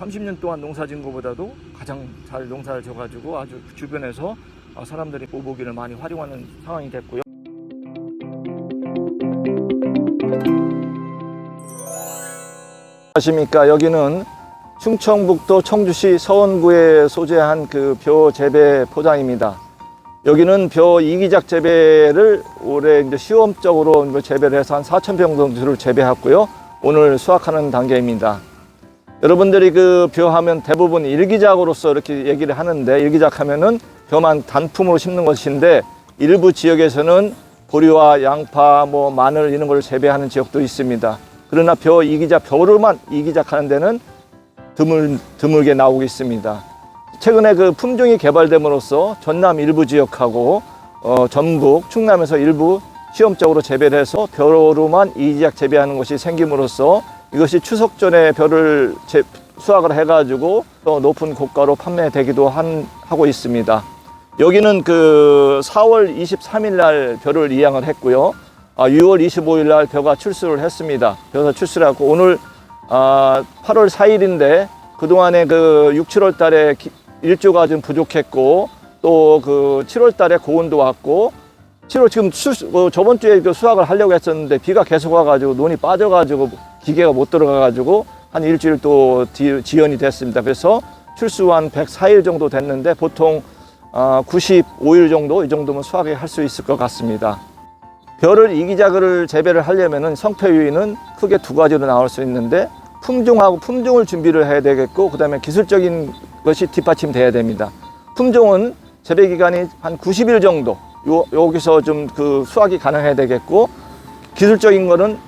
30년 동안 농사 진 것보다도 가장 잘 농사를 져가지고 아주 주변에서 어, 사람들이 오보기를 많이 활용하는 상황이 됐고요. 안녕하십니까. 여기는 충청북도 청주시 서원구에 소재한 그 벼 재배 포장입니다. 여기는 벼 이기작 재배를 올해 이제 시험적으로 재배를 해서 한 4천 평 정도를 재배했고요. 오늘 수확하는 단계입니다. 여러분들이 그 벼 하면 대부분 일기작으로서 이렇게 얘기를 하는데 일기작 하면은 벼만 단품으로 심는 것인데 일부 지역에서는 보리와 양파, 뭐 마늘 이런 걸 재배하는 지역도 있습니다. 그러나 벼 이기작 벼로만 이기작 하는 데는 드물 드물게 나오고 있습니다. 최근에 그 품종이 개발됨으로써 전남 일부 지역하고 어, 전북, 충남에서 일부 시험적으로 재배를 해서 벼로만 이기작 재배하는 것이 생김으로써 이것이 추석 전에 벼를 재- 수확을 해가지고 또 높은 고가로 판매되기도 한, 하고 있습니다. 여기는 그 4월 23일 날 벼를 이양을 했고요. 아, 6월 25일 날 벼가 출수를 했습니다. 벼가 출수를 하고 오늘 아, 8월 4일인데 그동안에 그 6, 7월 달에 기- 일조가 좀 부족했고 또 그 7월 달에 고온도 왔고 7월 지금 수, 어, 저번 주에 그 수확을 하려고 했었는데 비가 계속 와가지고 논이 빠져가지고 기계가 못 들어가가지고 한 일주일 또 디- 지연이 됐습니다. 그래서 출수 한 104일 정도 됐는데 보통 아, 95일 정도 이 정도면 수확을 할수 있을 것 같습니다. 벼를 이기작을 재배를 하려면은 성패 유인은 크게 두 가지로 나올 수 있는데 품종하고 품종을 준비를 해야 되겠고 그다음에 기술적인 것이 뒷받침돼야 됩니다. 품종은 재배 기간이 한 90일 정도 요, 여기서 좀 그 수확이 가능해야 되겠고 기술적인 거는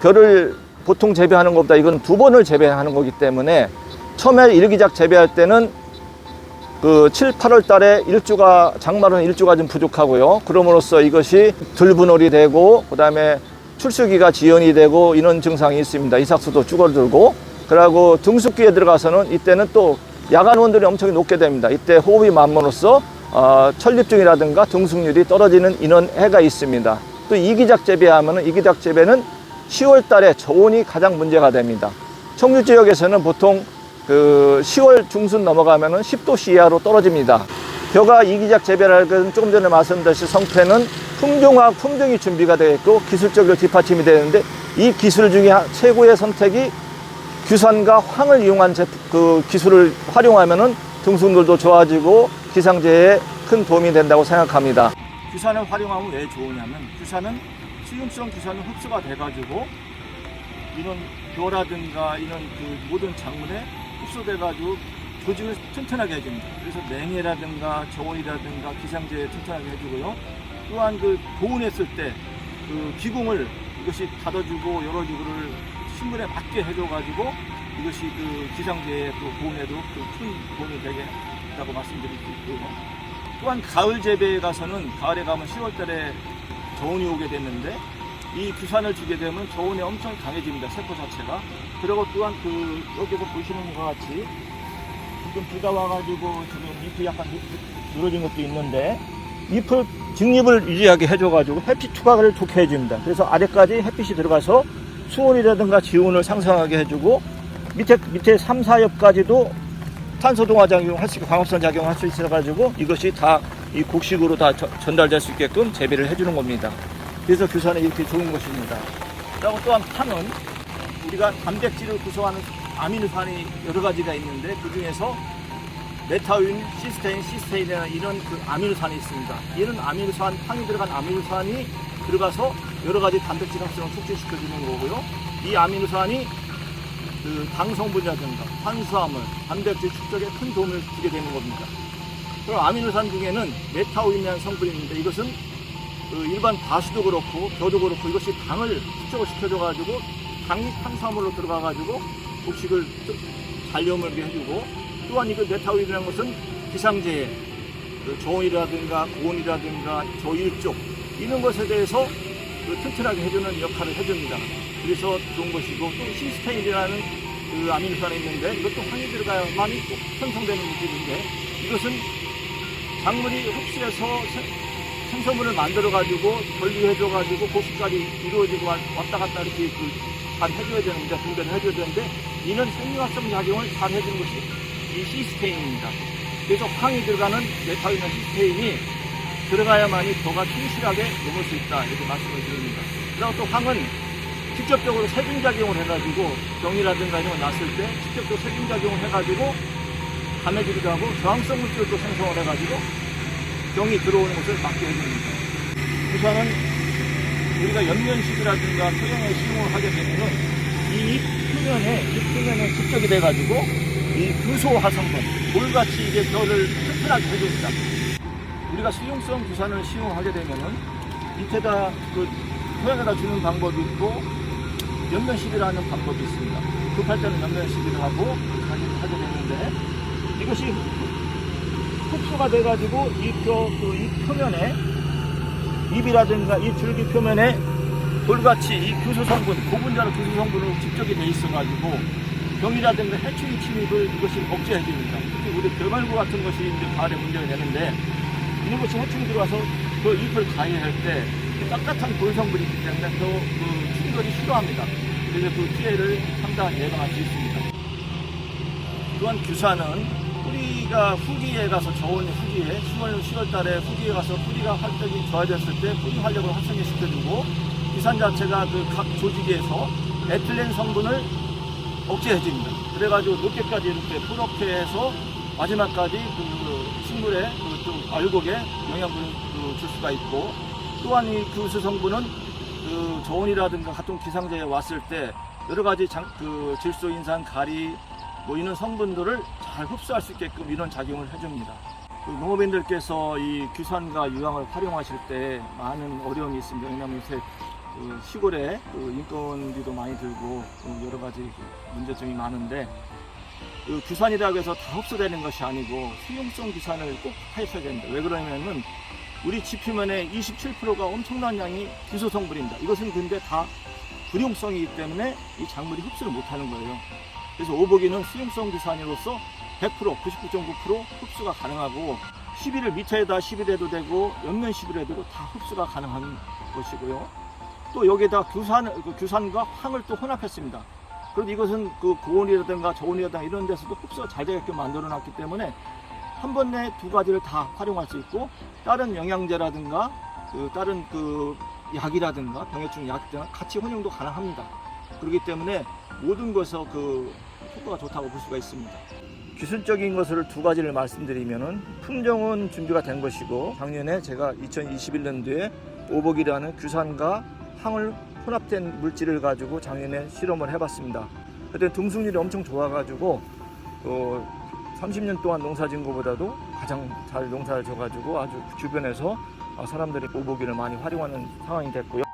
벼를 보통 재배하는 것보다 이건 두 번을 재배하는 거기 때문에 처음에 일기작 재배할 때는 그 7, 8월 달에 일주가 장마는 일주가 좀 부족하고요. 그럼으로써 이것이 들분홀이 되고 그다음에 출수기가 지연이 되고 이런 증상이 있습니다. 이삭수도 줄어들고 그러고 등숙기에 들어가서는 이때는 또 야간 온도이 엄청 높게 됩니다. 이때 호흡이 만므로써 어, 천립증이라든가 등숙률이 떨어지는 이런 해가 있습니다. 또 이기작 재배하면은 이기작 재배는 10월 달에 저온이 가장 문제가 됩니다. 청주 지역에서는 보통 그 10월 중순 넘어가면은 10도 이하로 떨어집니다. 벼가 이기작 재배를 건 조금 전에 말씀드렸듯이 성패는 품종과 품종이 준비가 되어 있고 기술적으로 뒷받침이 되는데 이 기술 중에 하- 최고의 선택이 규산과 황을 이용한 제, 그 기술을 활용하면은 등수물도 좋아지고 기상제에 큰 도움이 된다고 생각합니다. 규산을 활용하면 왜 좋으냐면 규산은 수용성 규산은 흡수가 돼가지고 이런 벼라든가 이런 그 모든 작물에 흡수돼가지고 조직을 튼튼하게 해줍니다. 그래서 냉해라든가 저온이라든가 기상제에 튼튼하게 해주고요. 또한 그 보온했을 때 그 기공을 이것이 닫아주고 열어주고를 식물에 맞게 해줘가지고 이것이 그 기상제에 또 보온에도 그큰 도움이 되게 있다고 말씀드릴 수 있고요. 또한 가을 재배에 가서는 가을에 가면 10월 달에 저온이 오게 됐는데 이 규산을 주게 되면 저온이 엄청 강해집니다 세포 자체가 그리고 또한 그 여기서 보시는 것 같이 지금 비가 와가지고 지금 잎이 약간 누- 늘어진 것도 있는데 잎을 직립을 유지하게 해줘가지고 햇빛 투과를 좋게 해줍니다 그래서 아래까지 햇빛이 들어가서 수온이라든가 지온을 상승하게 해주고 밑에 밑에 3, 4엽까지도 탄소 동화 작용을 할수 있고 광합성 작용을 할수 있어 가지고 이것이 다 이 곡식으로 다 저- 전달될 수 있게끔 재배를 해주는 겁니다. 그래서 규산이 이렇게 좋은 것입니다. 그리고 또한 탄은 우리가 단백질을 구성하는 아미노산이 여러 가지가 있는데 그 중에서 메타윈, 시스테인, 시스테인이라는 이런 그 아미노산이 있습니다. 이런 아미노산, 탄이 들어간 아미노산이 들어가서 여러 가지 단백질 합성을 촉진시켜주는 거고요. 이 아미노산이 그 당성분이라든가 탄수화물, 단백질 축적에 큰 도움을 주게 되는 겁니다. 그리고 아미노산 중에는 메타오인이라는 성분이 있는데 이것은 그 일반 과수도 그렇고 벼도 그렇고 이것이 당을 축적을 시켜줘가지고 당이 탄수화물로 들어가가지고 곡식을 달려물게 해주고 또한 이그 메타오인이라는 것은 기상재해, 그 저온이라든가 고온이라든가 저일족 이런 것에 대해서 그 튼튼하게 해주는 역할을 해줍니다. 그래서 좋은 것이고 또 시스테인이라는 그 아미노산이 있는데 이것도 황이 들어가야만 형성되는 물질인데 이것은 작물이 흡수해서 생- 생성물을 만들어 가지고 분리해줘 가지고 곡식까지 이루어지고 왔- 왔다 갔다 이렇게 그잘 해줘야 되는데 분배를 해줘야 되는데 이는 생리활성 작용을 잘 해주는 것이 이 시스테인입니다. 그래서 황이 들어가는 메타이나 시스테인이 들어가야만이 벼가 충실하게 넘을 수 있다 이렇게 말씀을 드립니다. 그리고 또 황은 직접적으로 세균작용을 해가지고 병이라든가 이런 거 났을 때 직접적으로 세균작용을 해가지고 감해지기도 하고 저항성 물질을 또 생성을 해가지고 병이 들어오는 것을 막게 해줍니다. 우선은 우리가 연면식이라든가 토양에 시용을 하게 되면은 이 표면에, 이 표면에 집적이 돼가지고 이 규소 화성분, 돌같이 이제 벼를 튼튼하게 해줍니다. 우리가 수용성 규산을 시용하게 되면은 밑에다 그 토양에다 주는 방법이 있고 연면식이라는 방법이 있습니다. 급할 때는 연면식을 하고 하게, 되는데 이것이 흡수가 돼가지고 이, 표, 그, 이 표면에 잎이라든가 이 줄기 표면에 돌같이 이 규소 성분, 고분자로 규소 성분으로 집적이 돼 있어가지고 병이라든가 해충 침입을 이것이 억제해 줍니다. 특히 우리 벼말구 같은 것이 이제 가을에 문제가 되는데 것이 해충이 들어와서 그 잎을 가해할 때그 딱딱한 돌 성분이 있기 때문에 그 충돌이 싫어합니다. 그래서 그 피해를 상당히 예방할 수 있습니다. 또한 규산은 뿌리가 후기에 가서 저온 후기에 10월, 10월 달에 후기에 가서 뿌리가 활력이 좋아졌을 때 뿌리 활력을 활성화 시켜주고 규산 자체가 그 각 조직에서 에틸렌 성분을 억제해줍니다. 그래가지고 높게까지 이렇게 뿌옇게 해서 마지막까지 그 식물의 그좀 알곡에 영양분을 그줄 수가 있고 또한 이 규수 성분은 그 저온이라든가 각종 기상제에 왔을 때 여러 가지 장, 그 질소, 인산, 가리 뭐 이런 성분들을 잘 흡수할 수 있게끔 이런 작용을 해줍니다. 그 농업인들께서 이 규산과 유황을 활용하실 때 많은 어려움이 있습니다. 왜냐하면 요새 그 시골에 그 인건비도 많이 들고 그 여러 가지 그 문제점이 많은데 그 규산이라고 해서 다 흡수되는 것이 아니고 수용성 규산을 꼭 하셔야 됩니다. 왜 그러냐면 우리 지표면의 27%가 엄청난 양이 규소 성분입니다. 이것은 근데 다 불용성이기 때문에 이 작물이 흡수를 못하는 거예요. 그래서 오복이는 수용성 규산으로서 100%, 99.9% 흡수가 가능하고 11을 미터에다 11 해도 되고 옆면 11 해도 다 흡수가 가능한 것이고요. 또 여기에다 규산, 그 규산과 황을 또 혼합했습니다. 그런데 이것은 그 고온이라든가 저온이라든가 이런 데서도 흡수가 잘 되게끔 만들어 놨기 때문에 한 번에 두 가지를 다 활용할 수 있고 다른 영양제라든가 그 다른 그 약이라든가 병해충 약등 같이 혼용도 가능합니다. 그렇기 때문에 모든 것에서 그 효과가 좋다고 볼 수가 있습니다. 기술적인 것을 두 가지를 말씀드리면은 품종은 준비가 된 것이고 작년에 제가 2021년도에 오복이라는 규산과 항을 혼합된 물질을 가지고 작년에 실험을 해봤습니다. 그때 등승률이 엄청 좋아가지고 어, 30년 동안 농사진 것보다도 가장 잘 농사를 져가지고 아주 주변에서 어, 사람들이 오복이를 많이 활용하는 상황이 됐고요.